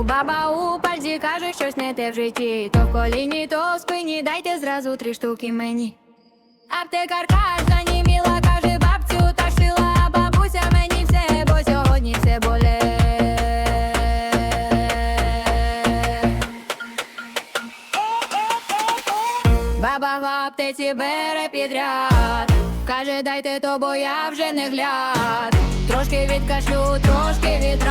Баба у пальці каже, щось не те в житті. То в коліні, то в спині, дайте зразу три штуки мені. Аптекарка заніміла, каже бабцю, та шила, а бабуся мені все, бо сьогодні все боле. Баба в аптеці бере підряд, каже, дайте то, бо я вже не гляд. Трошки від кашлю, трошки від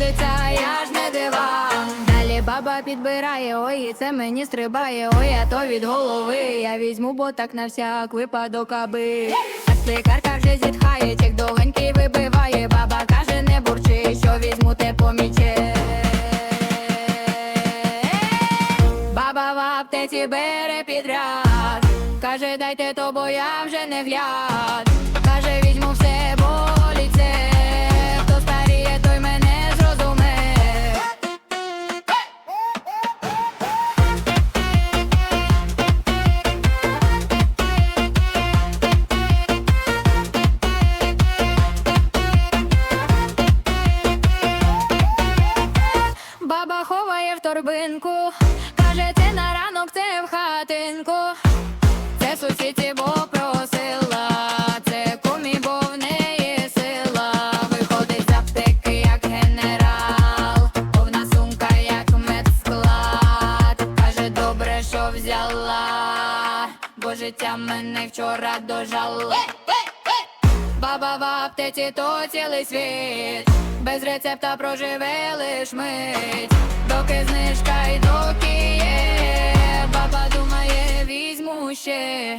пригодиться, я ж не диван. Далі баба підбирає, ой, і це мені стрибає, ой, а то від голови. Я візьму, бо так на всяк випадок аби. Аптекарка вже зітхає, чек довгенький вибиває. Баба каже, не бурчи, що візьму, те поміче. Баба в аптеці бере підряд Каже, дайте то, бо я вже не гляд В торбинку, каже, це на ранок, це в хатинку. Це сусідці, бо просила, це кумі, бо в неї сила. Виходить з аптеки, як генерал, повна сумка, як медсклад. Каже, добре, що взяла, бо життя мене вчора дожало. Баба в аптеці то цілий світ Без рецепта проживе лиш мить. Доки знижка й доки є Баба думає, візьму ще